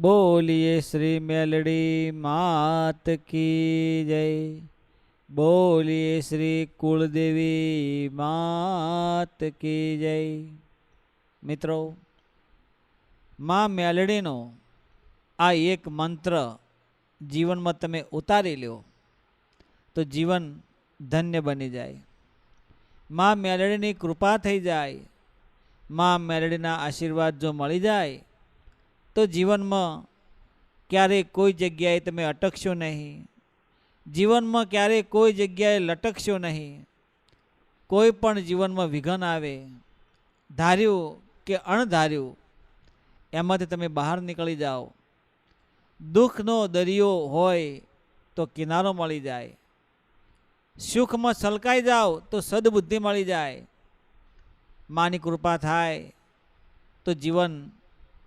બોલીએ શ્રી મેલડી માત કી જય. બોલીએ શ્રી કુળદેવી માત કી જય. મિત્રો, માં મેલડીનો આ એક મંત્ર જીવનમાં તમે ઉતારી લ્યો તો જીવન ધન્ય બની જાય. માં મેલડીની કૃપા થઈ જાય. માં મેલડીના આશીર્વાદ જો મળી જાય તો જીવનમાં ક્યારેય કોઈ જગ્યાએ તમે અટકશો નહીં. જીવનમાં ક્યારેય કોઈ જગ્યાએ લટકશો નહીં. કોઈ પણ જીવનમાં વિઘન આવે, ધાર્યું કે અણધાર્યું, એમાંથી તમે બહાર નીકળી જાઓ. દુઃખનો દરિયો હોય તો કિનારો મળી જાય. સુખમાં સલકાઈ જાઓ તો સદબુદ્ધિ મળી જાય. માની કૃપા થાય તો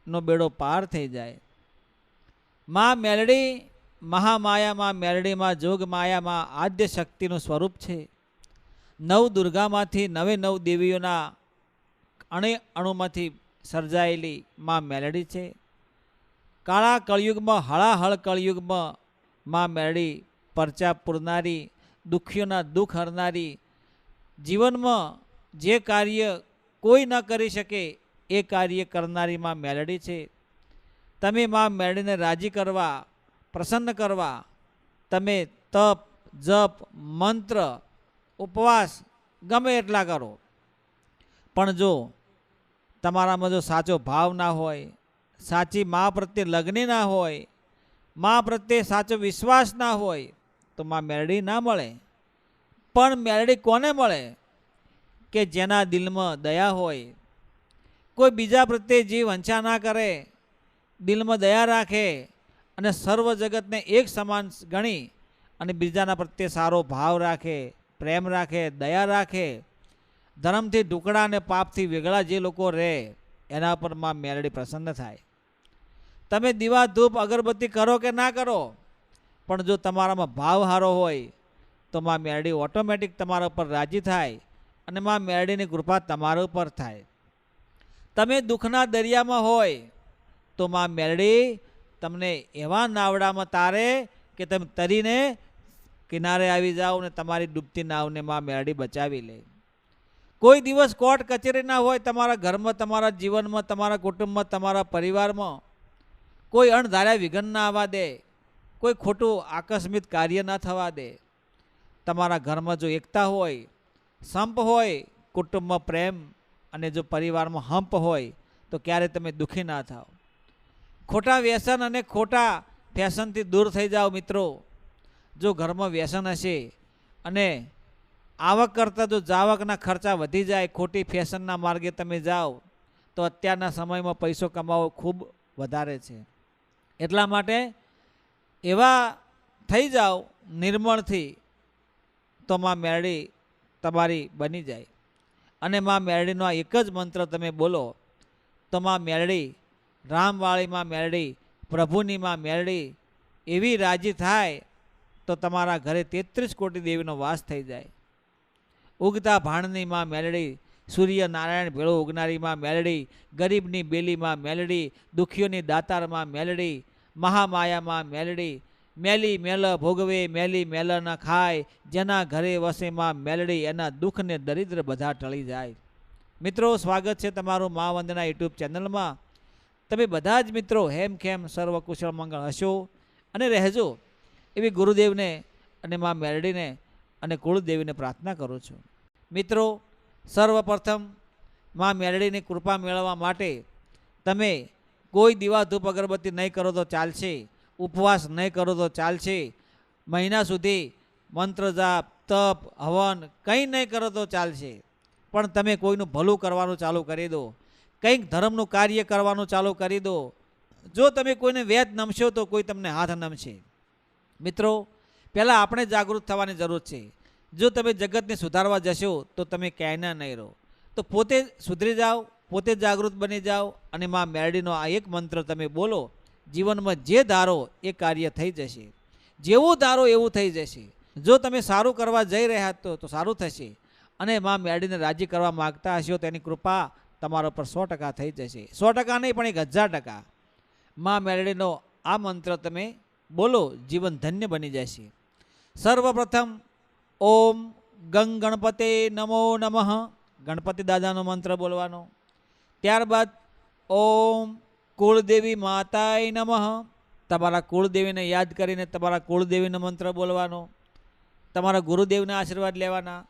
જીવનનો બેડો પાર થઈ જાય. માં મેલડી, મહામાયામાં મેલડીમાં જોગ માયામાં આદ્ય શક્તિનું સ્વરૂપ છે. નવ દુર્ગામાંથી નવે નવ દેવીઓના અણે અણુમાંથી સર્જાયેલી માં મેલડી છે. કાળા કળયુગમાં, હળાહળ કળયુગમાં માં મેલડી પરચા પૂરનારી, દુઃખીઓના દુઃખ હરનારી, જીવનમાં જે કાર્ય કોઈ ન કરી શકે એ કાર્ય કરનારી માં મેલડી છે. તમે માં મેળીને રાજી કરવા, પ્રસન્ન કરવા, તમે તપ, જપ, મંત્ર, ઉપવાસ ગમે એટલા કરો. પણ જો તમારામાં જો સાચો ભાવ ના હોય, સાચી મા પ્રત્યે લગ્ન ના હોય, મા પ્રત્યે સાચો વિશ્વાસ ના હોય, તો માં મેળડી ના મળે. પણ મેળડી કોને મળે? કે જેના દિલમાં દયા હોય કોઈ બીજા પ્રત્યે જીવ વંચા ના કરે, દિલમાં દયા રાખે અને સર્વ જગતને એક સમાન ગણી અને બીજાના પ્રત્યે સારો ભાવ રાખે, પ્રેમ રાખે, દયા રાખે, ધર્મથી ઢુકડા અને પાપથી વેગળા જે લોકો રહે, એના પરમાં મેલડી પ્રસન્ન થાય. તમે દીવા, ધૂપ, અગરબત્તી કરો કે ના કરો, પણ જો તમારામાં ભાવ સારો હોય, તો માં મેરડી ઓટોમેટિક તમારા ઉપર રાજી થાય અને માં મેરડીની કૃપા તમારા ઉપર થાય. તમે દુઃખના દરિયામાં હોય તો માં મેરડી તમને એવા નાવડામાં તારે કે તમે તરીને કિનારે આવી જાઓ ને તમારી ડૂબતી નાવને માં મેરડી બચાવી લે. કોઈ દિવસ કોર્ટ કચેરી ના હોય તમારા ઘરમાં, તમારા જીવનમાં, તમારા કુટુંબમાં, તમારા પરિવારમાં કોઈ અણધાર્યા વિઘન ના આવવા દે, કોઈ ખોટું આકસ્મિક કાર્ય ના થવા દે. તમારા ઘરમાં જો એકતા હોય, સંપ હોય, કુટુંબમાં પ્રેમ અને જો પરિવારમાં હંપ હોય, તો ક્યારે તમે દુઃખી ના થાઓ. ખોટા વ્યસન અને ખોટા ફેશનથી દૂર થઈ જાઓ મિત્રો. જો ઘરમાં વ્યસન હશે અને આવક કરતાં જો જાવકના ખર્ચા વધી જાય, ખોટી ફેશનના માર્ગે તમે જાઓ, તો અત્યારના સમયમાં પૈસો કમાવો ખૂબ વધારે છે. એટલા માટે એવા થઈ જાઓ, નિર્મળથી તો માં મેરડી તમારી બની જાય. અને માં મેરડીનો એક જ મંત્ર તમે બોલો, તો માં મેરડી, રામવાળી માં મેરડી, પ્રભુની માં મેરડી, એવી રાજી થાય તો તમારા ઘરે તેત્રીસ કોટી દેવીનો વાસ થઈ જાય. ઉગતા ભાણની માં મેલડી સૂર્ય નારાયણ ભેળો ઉગનારીમાં મેલડી ગરીબની બેલીમાં મેલડી દુઃખીઓની દાતારમાં મેલડી મહામાયામાં મેલડી મેલી મેલ ભોગવે, મેલી મેલ ન ખાય, જેના ઘરે વસેમાં મેલડી, એના દુઃખને દરિદ્ર બધા ટળી જાય. મિત્રો, સ્વાગત છે તમારું મા વંદના યુટ્યુબ ચેનલમાં. તમે બધા જ મિત્રો હેમ ખેમ સર્વ કુશળ મંગળ હશો. અને રહેજો. એવી ગુરુદેવને અને મા મેલડીને અને કુળદેવીને પ્રાર્થના કરું છું. મિત્રો, સર્વપ્રથમ મા મેલડીની કૃપા મેળવવા માટે તમે કોઈ દીવા ધૂપ અગરબત્તી નહીં કરો તો ચાલશે. ઉપવાસ નહીં કરો તો ચાલશે. મહિના સુધી મંત્ર જાપ, તપ, હવન કંઈ નહીં કરો તો ચાલશે. પણ તમે કોઈનું ભલું કરવાનું ચાલુ કરી દો. કંઈક ધર્મનું કાર્ય કરવાનું ચાલુ કરી દો. જો તમે કોઈને વેદ નમશો તો કોઈ તમને હાથ નમશે. મિત્રો, પહેલાં આપણે જાગૃત થવાની જરૂર છે. જો તમે જગતને સુધારવા જશો તો તમે ક્યાંયના નહીં રહો. તો પોતે સુધરી જાઓ, પોતે જાગૃત બની જાઓ અને માં મેરડીનો આ એક મંત્ર તમે બોલો. જીવનમાં જે ધારો એ કાર્ય થઈ જશે. જેવું ધારો એવું થઈ જશે. જો તમે સારું કરવા જઈ રહ્યા હતો તો સારું થશે. અને માં મેરડીને રાજી કરવા માગતા હશો તેની કૃપા તમારા પર સો ટકા થઈ જશે. સો ટકા નહીં, પણ એક હજાર ટકા. માં મેલડીનો આ મંત્ર તમે બોલો, જીવન ધન્ય બની જશે. સર્વપ્રથમ, ઓમ ગંગ ગણપતે નમો નમઃ. ગણપતિ દાદાનો મંત્ર બોલવાનો. ત્યારબાદ, ઓમ કુળદેવી માતાય નમઃ. તમારા કુળદેવીને યાદ કરીને તમારા કુળદેવીનો મંત્ર બોલવાનો, તમારા ગુરુદેવના આશીર્વાદ લેવાના,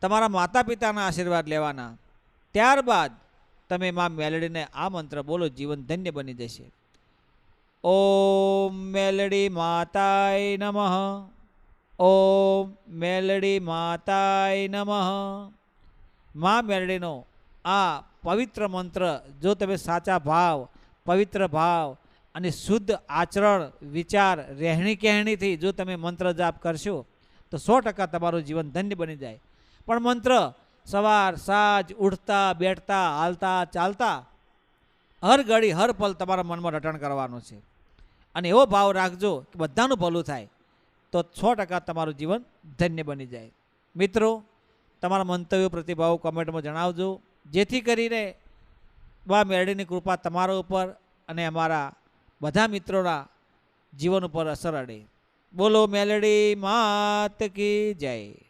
તમારા માતા પિતાના આશીર્વાદ લેવાના. ત્યારબાદ તમે મા મેલડીને આ મંત્ર બોલો, જીવન ધન્ય બની જશે. ઓમ મેલડી માતાય નમઃ. ઓમ મેલડી માતાય નમઃ. મા મેલડીનો આ પવિત્ર મંત્ર, જો તમે સાચા ભાવ પવિત્ર ભાવ અને શુદ્ધ આચરણ, વિચાર, રહેણી કહેણીથી જો તમે મંત્ર જાપ કરશો, તો સો ટકા તમારું જીવન ધન્ય બની જાય. પણ મંત્ર, સવાર, સાંજ, ઉઠતા, બેઠતા, હાલતા, ચાલતા, હર ઘડી, હર પલ તમારા મનમાં રટણ કરવાનું છે. અને એવો ભાવ રાખજો કે બધાનું ભલું થાય, તો સો ટકા તમારું જીવન ધન્ય બની જાય. મિત્રો, તમારા મંતવ્યો, પ્રતિભાવો કોમેન્ટમાં જણાવજો. જેથી કરીને બા મેરડીની કૃપા તમારા ઉપર અને અમારા બધા મિત્રોના જીવન ઉપર અસર અડે. બોલો મેલડી, માત કી જય.